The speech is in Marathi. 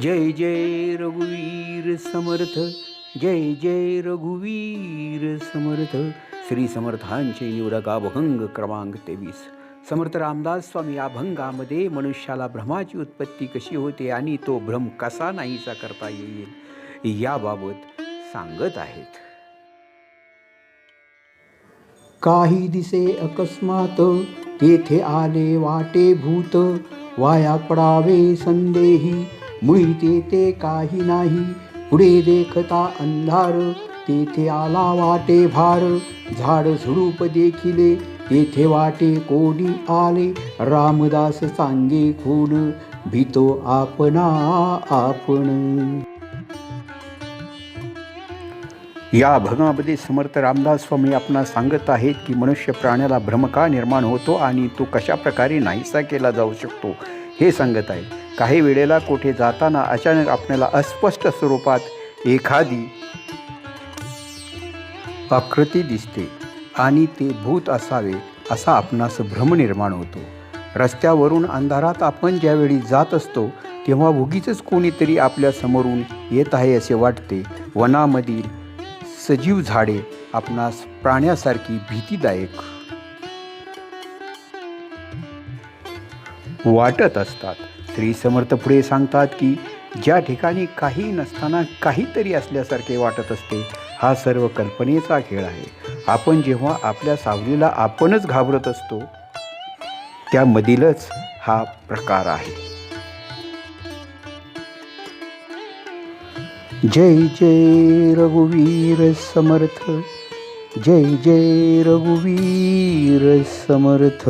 जय जय रघुवीर समर्थ जय जय रघुवीर समर्थ. श्री समर्थांचे निवडका अभंग क्रमांक तेवीस. समर्थ रामदास स्वामी या भंगामध्ये मनुष्याला भ्रमाची उत्पत्ती कशी होते आणि तो भ्रम कसा नाहीसा करता येईल याबाबत सांगत आहेत. काही दिसे अकस्मात तेथे आले वाटे भूत वाया पडावे संदेही मुळी तेथे काही नाही. पुढे देखता अंधार तेथे आला वाटे भार. झाड झुडूप देखिले तेथे वाटे कोणी आले. रामदास सांगे खून भीतो आपणा आपण. या भगामध्ये समर्थ रामदास स्वामी आपणास सांगत आहेत की मनुष्य प्राण्याला भ्रम का निर्माण होतो आणि तो कशा प्रकारे नाहीसा केला जाऊ शकतो हे सांगत आहेत. काही वेळेला कुठे जाताना अचानक आपल्याला अस्पष्ट स्वरूपात एखादी आकृती दिसते आणि ते भूत असावे असा आपणास भ्रम निर्माण होतो. रस्त्यावरून अंधारात आपण ज्यावेळी जात असतो तेव्हा उगीच कोणीतरी आपल्या समोरून येत आहे असे वाटते. वनामधील सजीव झाडे आपणास प्राण्यासारखी भीतीदायक वाटत असतात. श्री समर्थ पुढे सांगतात की ज्या ठिकाणी काही नसताना काहीतरी असल्यासारखे वाटत असते हा सर्व कल्पनेचा खेळ आहे. आपण जेव्हा आपल्या सावलीला आपणच घाबरत असतो त्यामधीलच हा प्रकार आहे. जय जय रघुवीर समर्थ जय जय रघुवीर समर्थ.